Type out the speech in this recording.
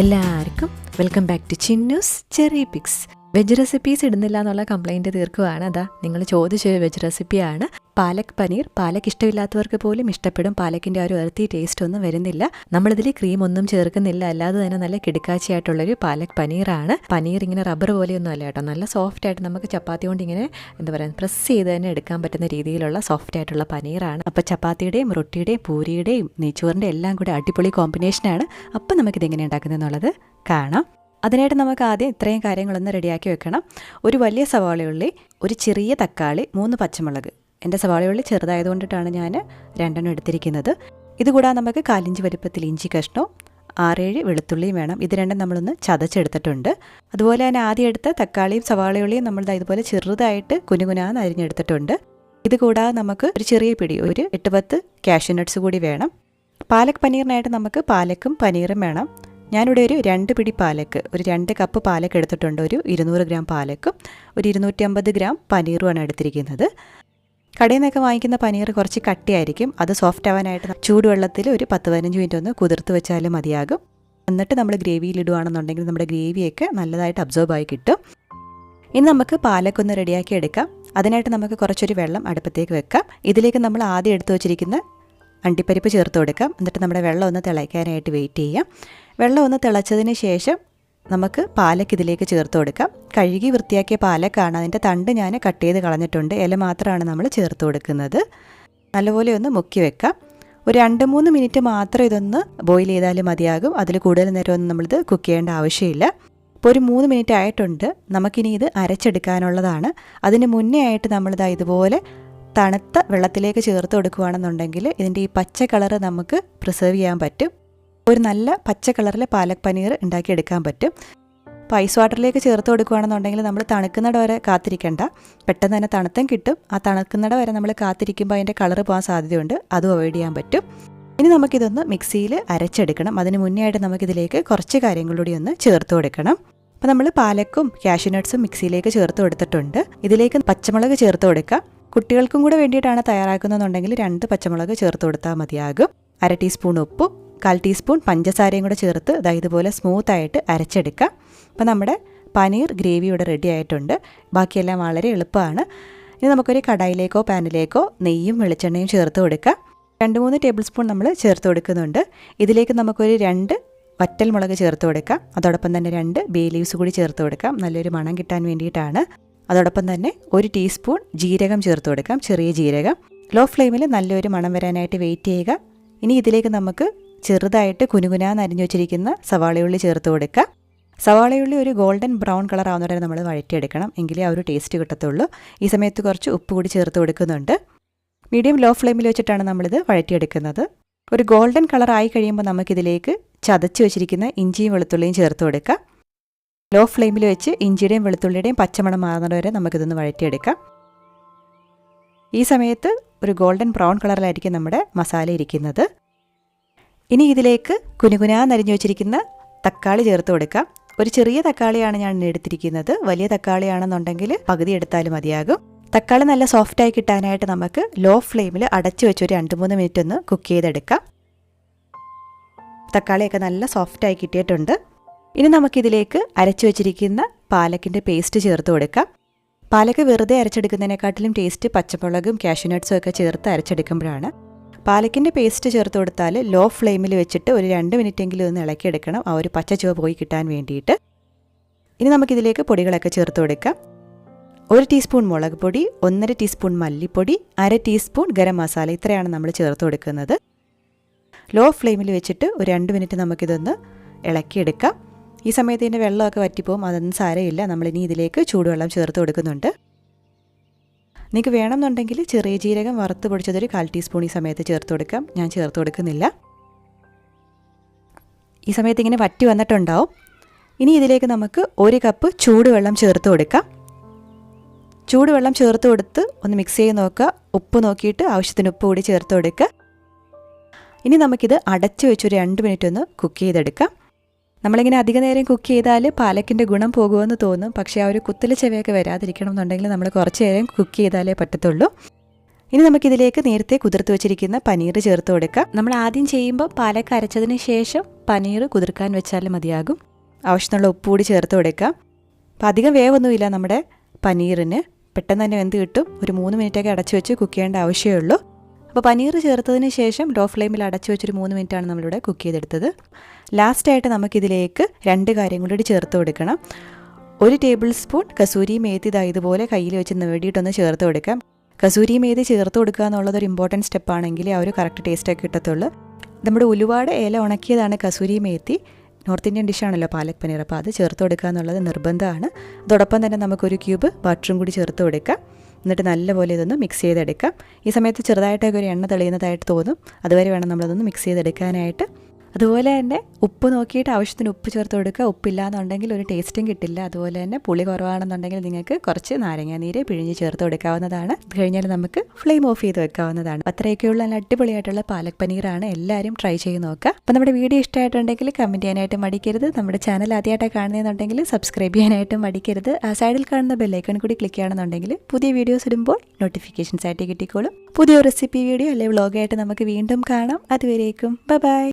എല്ലാവർക്കും welcome back to Chinnus cherry picks veg recipes ഇടുന്നില്ല എന്നുള്ള കംപ്ലൈന്റ് തീർക്കുവാണ് അതാ നിങ്ങൾ ചോദിച്ച വെജ് റെസിപ്പിയാണ് പാലക് പനീർ പാലക് ഇഷ്ടമില്ലാത്തവർക്ക് പോലും ഇഷ്ടപ്പെടും. പാലക്കിന്റെ ഒരു എർത്തി ടേസ്റ്റ് ഒന്നും വരുന്നില്ല. നമ്മളിതിൽ ക്രീം ഒന്നും ചേർക്കുന്നില്ല. അല്ലാതെ തന്നെ നല്ല കിടക്കാച്ചയായിട്ടുള്ളൊരു പാലക് പനീറാണ്. പനീർ ഇങ്ങനെ റബ്ബർ പോലെയൊന്നും അല്ല കേട്ടോ. നല്ല സോഫ്റ്റ് ആയിട്ട് നമുക്ക് ചപ്പാത്തി കൊണ്ട് ഇങ്ങനെ എന്താ പറയുക പ്രസ് ചെയ്ത് തന്നെ എടുക്കാൻ പറ്റുന്ന രീതിയിലുള്ള സോഫ്റ്റ് ആയിട്ടുള്ള പനീറാണ്. അപ്പോൾ ചപ്പാത്തിയുടെയും റൊട്ടിയുടെയും പൂരിയുടെയും നെയ്ച്ചോറിന്റെ എല്ലാം കൂടെ അടിപൊളി കോമ്പിനേഷനാണ് അപ്പം നമുക്കിതെങ്ങനെ ഉണ്ടാക്കുന്നതെന്നുള്ളത് കാണാം. അതിനായിട്ട് നമുക്ക് ആദ്യം ഇത്രയും കാര്യങ്ങളൊന്ന് റെഡിയാക്കി വെക്കണം. ഒരു വലിയ സവാളയുള്ളി ഒരു ചെറിയ തക്കാളി മൂന്ന് പച്ചമുളക്. എന്റെ സവാളയുള്ളി ചെറുതായതുകൊണ്ടിട്ടാണ് ഞാൻ രണ്ടെണ്ണം എടുത്തിരിക്കുന്നത്. ഇതുകൂടാതെ നമുക്ക് കാലിഞ്ച് വലുപ്പത്തിൽ ഇഞ്ചി കഷ്ണവും ആറേഴ് വെളുത്തുള്ളിയും വേണം. ഇത് രണ്ടും നമ്മളൊന്ന് ചതച്ചെടുത്തിട്ടുണ്ട്. അതുപോലെ തന്നെ ആദ്യം എടുത്ത തക്കാളിയും സവാളയുള്ളിയും നമ്മൾ ഇതുപോലെ ചെറുതായിട്ട് കുനുകുനാന്ന് അരിഞ്ഞെടുത്തിട്ടുണ്ട്. ഇത് കൂടാതെ നമുക്ക് ഒരു ചെറിയ പിടി ഒരു എട്ട് പത്ത് കാഷ്യൂ നട്ട്സ് കൂടി വേണം. പാലക് പനീറിനായിട്ട് നമുക്ക് പാലക്കും പനീറും വേണം. ഞാനിവിടെ ഒരു രണ്ട് പിടി പാലക്ക് ഒരു രണ്ട് കപ്പ് പാലക്ക് എടുത്തിട്ടുണ്ട്. ഒരു ഇരുന്നൂറ് ഗ്രാം പാലക്കും ഒരു ഇരുന്നൂറ്റി അമ്പത് ഗ്രാം പനീറുമാണ് എടുത്തിരിക്കുന്നത്. കടയിൽ നിന്നൊക്കെ വാങ്ങിക്കുന്ന പനീർ കുറച്ച് കട്ടിയായിരിക്കും. അത് സോഫ്റ്റ് ആവാനായിട്ട് ചൂടുവെള്ളത്തിൽ ഒരു പത്ത് പതിനഞ്ച് മിനിറ്റ് ഒന്ന് കുതിർത്ത് വെച്ചാലും മതിയാകും. എന്നിട്ട് നമ്മൾ ഗ്രേവിയിൽ ഇടുകയാണെന്നുണ്ടെങ്കിൽ നമ്മുടെ ഗ്രേവിയൊക്കെ നല്ലതായിട്ട് അബ്സോർബ് ആയി കിട്ടും. ഇനി നമുക്ക് പാലക്കൊന്ന് റെഡിയാക്കി എടുക്കാം. അതിനായിട്ട് നമുക്ക് കുറച്ചൊരു വെള്ളം അടുപ്പത്തേക്ക് വെക്കാം. ഇതിലേക്ക് നമ്മൾ ആദ്യം എടുത്തു വച്ചിരിക്കുന്ന അണ്ടിപ്പരിപ്പ് ചേർത്ത് കൊടുക്കാം. എന്നിട്ട് നമ്മുടെ വെള്ളം ഒന്ന് തിളയ്ക്കാനായിട്ട് വെയിറ്റ് ചെയ്യാം. വെള്ളം ഒന്ന് തിളച്ചതിന് ശേഷം നമുക്ക് പാലക്ക് ഇതിലേക്ക് ചേർത്ത് കൊടുക്കാം. കഴുകി വൃത്തിയാക്കിയ പാലക്കാണ്. അതിന്റെ തണ്ട് ഞാൻ കട്ട് ചെയ്ത് കളഞ്ഞിട്ടുണ്ട്. ഇല മാത്രമാണ് നമ്മൾ ചേർത്ത് കൊടുക്കുന്നത്. നല്ലപോലെ ഒന്ന് മുക്കി വെക്കാം. ഒരു രണ്ട് മൂന്ന് മിനിറ്റ് മാത്രം ഇതൊന്ന് ബോയിൽ ചെയ്താലും മതിയാകും. അതിൽ കൂടുതൽ നേരമൊന്നും നമ്മളിത് കുക്ക് ചെയ്യേണ്ട ആവശ്യമില്ല. ഇപ്പോൾ ഒരു മൂന്ന് മിനിറ്റ് ആയിട്ടുണ്ട്. നമുക്കിനി ഇത് അരച്ചെടുക്കാനുള്ളതാണ്. അതിന് മുന്നേ ആയിട്ട് നമ്മളിതാ ഇതുപോലെ തണുത്ത വെള്ളത്തിലേക്ക് ചേർത്ത് കൊടുക്കുകയാണെന്നുണ്ടെങ്കിൽ ഇതിന്റെ ഈ പച്ച കളറ് നമുക്ക് പ്രിസർവ് ചെയ്യാൻ പറ്റും. ഒരു നല്ല പച്ച കളറിലെ പാലക് പനീർ ഉണ്ടാക്കിയെടുക്കാൻ പറ്റും. അപ്പോൾ ഐസ് വാട്ടറിലേക്ക് ചേർത്ത് കൊടുക്കുകയാണെന്നുണ്ടെങ്കിൽ നമ്മൾ തണുക്കുന്നിട വരെ കാത്തിരിക്കേണ്ട. പെട്ടെന്ന് തന്നെ തണുത്തം കിട്ടും. ആ തണുക്കുന്നിട വരെ നമ്മൾ കാത്തിരിക്കുമ്പോൾ അതിന്റെ കളർ പോകാൻ സാധ്യതയുണ്ട്. അതും അവോയ്ഡ് ചെയ്യാൻ പറ്റും. ഇനി നമുക്കിതൊന്ന് മിക്സിയിൽ അരച്ചെടുക്കണം. അതിന് മുന്നേ ആയിട്ട് നമുക്കിതിലേക്ക് കുറച്ച് കാര്യങ്ങളൂടി ഒന്ന് ചേർത്ത് കൊടുക്കണം. അപ്പോൾ നമ്മൾ പാലക്കും കാഷ്യൂനട്ട്സും മിക്സിയിലേക്ക് ചേർത്ത് കൊടുത്തിട്ടുണ്ട്. ഇതിലേക്ക് പച്ചമുളക് ചേർത്ത് കൊടുക്കാം കുട്ടികൾക്കും കൂടെ വേണ്ടിയിട്ടാണ് തയ്യാറാക്കുന്നതെന്നുണ്ടെങ്കിൽ രണ്ട് പച്ചമുളക് ചേർത്ത് കൊടുത്താൽ മതിയാകും. അര ടീസ്പൂൺ ഉപ്പും കാൽ ടീസ്പൂൺ പഞ്ചസാരയും കൂടെ ചേർത്ത് ദാ ഇതുപോലെ സ്മൂത്തായിട്ട് അരച്ചെടുക്കുക. അപ്പോൾ നമ്മുടെ പനീർ ഗ്രേവി ഇവിടെ റെഡി ആയിട്ടുണ്ട്. ബാക്കിയെല്ലാം വളരെ എളുപ്പമാണ്. ഇനി നമുക്കൊരു കടായിലേക്കോ പാനിലേക്കോ നെയ്യും വെളിച്ചെണ്ണയും ചേർത്ത് കൊടുക്കുക. രണ്ട് മൂന്ന് ടേബിൾ സ്പൂൺ നമ്മൾ ചേർത്ത് കൊടുക്കുന്നുണ്ട്. ഇതിലേക്ക് നമുക്കൊരു രണ്ട് വറ്റൽ മുളക് ചേർത്ത് കൊടുക്കാം അതോടൊപ്പം തന്നെ രണ്ട് ബേ ലീവ്സ് കൂടി ചേർത്ത് കൊടുക്കാം. നല്ലൊരു മണം കിട്ടാൻ വേണ്ടിയിട്ടാണ്. അതോടൊപ്പം തന്നെ ഒരു ടീസ്പൂൺ ജീരകം ചേർത്ത് കൊടുക്കാം. ചെറിയ ജീരകം. ലോ ഫ്ലെയിമിൽ നല്ലൊരു മണം വരാനായിട്ട് വെയിറ്റ് ചെയ്യുക. ഇനി ഇതിലേക്ക് നമുക്ക് ചെറുതായിട്ട് കുനുകുനാന്ന് അരിഞ്ഞു വെച്ചിരിക്കുന്ന സവാളയുള്ളി ചേർത്ത് കൊടുക്കുക. സവാളയുള്ളി ഒരു ഗോൾഡൻ ബ്രൗൺ കളർ ആവുന്നവരെ നമ്മൾ വഴറ്റിയെടുക്കണം. എങ്കിലേ ആ ഒരു ടേസ്റ്റ് കിട്ടത്തുള്ളൂ. ഈ സമയത്ത് കുറച്ച് ഉപ്പ് കൂടി ചേർത്ത് കൊടുക്കുന്നുണ്ട്. മീഡിയം ലോ ഫ്ലെയിമിൽ വെച്ചിട്ടാണ് നമ്മളിത് വഴറ്റിയെടുക്കുന്നത്. ഒരു ഗോൾഡൻ കളർ ആയി കഴിയുമ്പോൾ നമുക്കിതിലേക്ക് ചതച്ച് വെച്ചിരിക്കുന്ന ഇഞ്ചിയും വെളുത്തുള്ളിയും ചേർത്ത് കൊടുക്കുക. ലോ ഫ്ലെയിമിൽ വെച്ച് ഇഞ്ചിയുടെയും വെളുത്തുള്ളിയുടെയും പച്ചമണം മാറുന്നവരെ നമുക്കിതൊന്ന് വഴറ്റിയെടുക്കാം. ഈ സമയത്ത് ഒരു ഗോൾഡൻ ബ്രൗൺ കളറിലായിരിക്കും നമ്മുടെ മസാല ഇരിക്കുന്നത്. ഇനി ഇതിലേക്ക് കുനുകുനാ നരിഞ്ഞു വെച്ചിരിക്കുന്ന തക്കാളി ചേർത്ത് കൊടുക്കാം. ഒരു ചെറിയ തക്കാളിയാണ് ഞാൻ എടുത്തിരിക്കുന്നത്. വലിയ തക്കാളിയാണെന്നുണ്ടെങ്കിൽ പകുതി എടുത്താലും മതിയാകും. തക്കാളി നല്ല സോഫ്റ്റായി കിട്ടാനായിട്ട് നമുക്ക് ലോ ഫ്ലെയിമിൽ അടച്ചു വെച്ച് ഒരു രണ്ട് മൂന്ന് മിനിറ്റ് ഒന്ന് കുക്ക് ചെയ്തെടുക്കാം. തക്കാളിയൊക്കെ നല്ല സോഫ്റ്റായി കിട്ടിയിട്ടുണ്ട്. ഇനി നമുക്കിതിലേക്ക് അരച്ചു വെച്ചിരിക്കുന്ന പാലക്കിന്റെ പേസ്റ്റ് ചേർത്ത് കൊടുക്കാം. പാലക്ക് വെറുതെ അരച്ചെടുക്കുന്നതിനെക്കാട്ടിലും ടേസ്റ്റ് പച്ചമുളകും കാഷ്യൂനട്ട്സും ഒക്കെ ചേർത്ത് അരച്ചെടുക്കുമ്പോഴാണ് പാലക്കിന്റെ പേസ്റ്റ് ചേർത്ത് കൊടുത്താൽ ലോ ഫ്ലെയിമിൽ വെച്ചിട്ട് ഒരു രണ്ട് മിനിറ്റെങ്കിലും ഒന്ന് ഇളക്കിയെടുക്കണം. ആ ഒരു പച്ച ചുവ പോയി കിട്ടാൻ വേണ്ടിയിട്ട്. ഇനി നമുക്കിതിലേക്ക് പൊടികളൊക്കെ ചേർത്ത് കൊടുക്കാം. ഒരു ടീസ്പൂൺ മുളക് പൊടി ഒന്നര ടീസ്പൂൺ മല്ലിപ്പൊടി അര ടീസ്പൂൺ ഗരം മസാല ഇത്രയാണ് നമ്മൾ ചേർത്ത് കൊടുക്കുന്നത്. ലോ ഫ്ലെയിമിൽ വെച്ചിട്ട് ഒരു രണ്ട് മിനിറ്റ് നമുക്കിതൊന്ന് ഇളക്കിയെടുക്കാം. ഈ സമയത്ത് ഇതിന്റെ വെള്ളമൊക്കെ വറ്റിപ്പോവും അതൊന്നും സാരമില്ല. നമ്മളിനി ഇതിലേക്ക് ചൂടുവെള്ളം ചേർത്ത് കൊടുക്കുന്നുണ്ട്. നിങ്ങൾക്ക് വേണമെന്നുണ്ടെങ്കിൽ ചെറിയ ജീരകം വറുത്ത് പൊടിച്ചതൊരു കാൽ ടീസ്പൂൺ ഈ സമയത്ത് ചേർത്ത് കൊടുക്കാം. ഞാൻ ചേർത്ത് കൊടുക്കുന്നില്ല. ഈ സമയത്ത് ഇങ്ങനെ വറ്റി വന്നിട്ടുണ്ടാവും. ഇനി ഇതിലേക്ക് നമുക്ക് ഒരു കപ്പ് ചൂടുവെള്ളം ചേർത്ത് കൊടുക്കാം. ചൂടുവെള്ളം ചേർത്ത് കൊടുത്ത് ഒന്ന് മിക്സ് ചെയ്ത് നോക്കുക. ഉപ്പ് നോക്കിയിട്ട് ആവശ്യത്തിന് ഉപ്പ് കൂടി ചേർത്ത് കൊടുക്കുക. ഇനി നമുക്കിത് അടച്ചു വെച്ചൊരു രണ്ട് മിനിറ്റ് ഒന്ന് കുക്ക് ചെയ്തെടുക്കാം. നമ്മളിങ്ങനെ അധിക നേരം കുക്ക് ചെയ്താൽ പാലക്കിന്റെ ഗുണം പോകുമെന്ന് തോന്നും. പക്ഷേ ആ ഒരു കുത്തല ചെവയൊക്കെ വരാതിരിക്കണം എന്നുണ്ടെങ്കിൽ നമ്മൾ കുറച്ച് നേരം കുക്ക് ചെയ്താലേ പറ്റത്തുള്ളൂ. ഇനി നമുക്കിതിലേക്ക് നേരത്തെ കുതിർത്ത് വെച്ചിരിക്കുന്ന പനീർ ചേർത്ത് കൊടുക്കാം. നമ്മൾ ആദ്യം ചെയ്യുമ്പോൾ പാലക്ക് അരച്ചതിന് ശേഷം പനീർ കുതിർക്കാൻ വെച്ചാൽ മതിയാകും. ആവശ്യത്തിനുള്ള ഉപ്പ് കൂടി ചേർത്ത് കൊടുക്കാം. അപ്പം അധികം വേവൊന്നുമില്ല നമ്മുടെ പനീറിന്. പെട്ടെന്ന് തന്നെ വെന്ത് കിട്ടും. ഒരു മൂന്ന് മിനിറ്റൊക്കെ അടച്ചു വെച്ച് കുക്ക് ചെയ്യേണ്ട ആവശ്യമേ ഉള്ളൂ. അപ്പോൾ പനീർ ചേർത്തതിന് ശേഷം ലോ ഫ്ലെയിമിൽ അടച്ചു വെച്ചൊരു മൂന്ന് മിനിറ്റാണ് നമ്മളിവിടെ കുക്ക് ചെയ്തെടുത്തത്. ലാസ്റ്റായിട്ട് നമുക്കിതിലേക്ക് രണ്ട് കാര്യം കൂടി ചേർത്ത് കൊടുക്കണം. ഒരു ടേബിൾ സ്പൂൺ കസൂരി മേത്തി ഇതാ ഇതുപോലെ കയ്യിൽ വെച്ച് നേടിയിട്ടൊന്ന് ചേർത്ത് കൊടുക്കാം. കസൂരി മേതി ചേർത്ത് കൊടുക്കുക എന്നുള്ളത് ഒരു ഇമ്പോർട്ടന്റ് സ്റ്റെപ്പാണെങ്കിൽ ആ ഒരു കറക്റ്റ് ടേസ്റ്റൊക്കെ കിട്ടത്തുള്ളൂ. നമ്മുടെ ഉലുവാട് ഇല ഉണക്കിയതാണ് കസൂരി മേത്തി. നോർത്ത് ഇന്ത്യൻ ഡിഷാണല്ലോ പാലക് പനീർ. അപ്പോൾ അത് ചേർത്ത് കൊടുക്കുക എന്നുള്ളത് നിർബന്ധമാണ്. അതോടൊപ്പം തന്നെ നമുക്കൊരു ക്യൂബ് ബട്ടറും കൂടി ചേർത്ത് കൊടുക്കാം. എന്നിട്ട് നല്ലപോലെ ഇതൊന്ന് മിക്സ് ചെയ്തെടുക്കാം. ഈ സമയത്ത് ചെറുതായിട്ടൊക്കെ ഒരു എണ്ണ തെളിയുന്നതായിട്ട് തോന്നും. അതുവരെ വേണം നമ്മളതൊന്ന് മിക്സ് ചെയ്തെടുക്കാനായിട്ട്. അതുപോലെ തന്നെ ഉപ്പ് നോക്കിയിട്ട് ആവശ്യത്തിന് ഉപ്പ് ചേർത്ത് കൊടുക്കുക. ഉപ്പില്ലാന്നുണ്ടെങ്കിൽ ഒരു ടേസ്റ്റും കിട്ടില്ല. അതുപോലെ തന്നെ പുളി കുറവാണെന്നുണ്ടെങ്കിൽ നിങ്ങൾക്ക് കുറച്ച് നാരങ്ങാനീര് പിഴിഞ്ഞ് ചേർത്ത് കൊടുക്കാവുന്നതാണ്. കഴിഞ്ഞാൽ നമുക്ക് ഫ്ലെയിം ഓഫ് ചെയ്ത് വെക്കാവുന്നതാണ്. അത്രയൊക്കെയുള്ള നല്ല അടിപൊളിയായിട്ടുള്ള പാലക് പനീറാണ്. എല്ലാവരും ട്രൈ ചെയ്ത് നോക്കുക. അപ്പോൾ നമ്മുടെ വീഡിയോ ഇഷ്ടമായിട്ടുണ്ടെങ്കിൽ കമന്റ് ചെയ്യാനായിട്ട് മടിക്കരുത്. നമ്മുടെ ചാനൽ ആദ്യമായിട്ടാണ് കാണുന്നതെന്നുണ്ടെങ്കിൽ സബ്സ്ക്രൈബ് ചെയ്യാനായിട്ട് മടിക്കരുത്. ആ സൈഡിൽ കാണുന്ന ബെല്ലൈക്കൺ കൂടി ക്ലിക്ക് ചെയ്യണമെന്നുണ്ടെങ്കിൽ പുതിയ വീഡിയോസ് ഇടുമ്പോൾ നോട്ടിഫിക്കേഷൻസ് ആയിട്ട് കിട്ടിക്കോളും. പുതിയ റെസിപ്പി വീഡിയോ അല്ലെങ്കിൽ വ്ളോഗായിട്ട് നമുക്ക് വീണ്ടും കാണാം. അതുവരേക്കും. Bye bye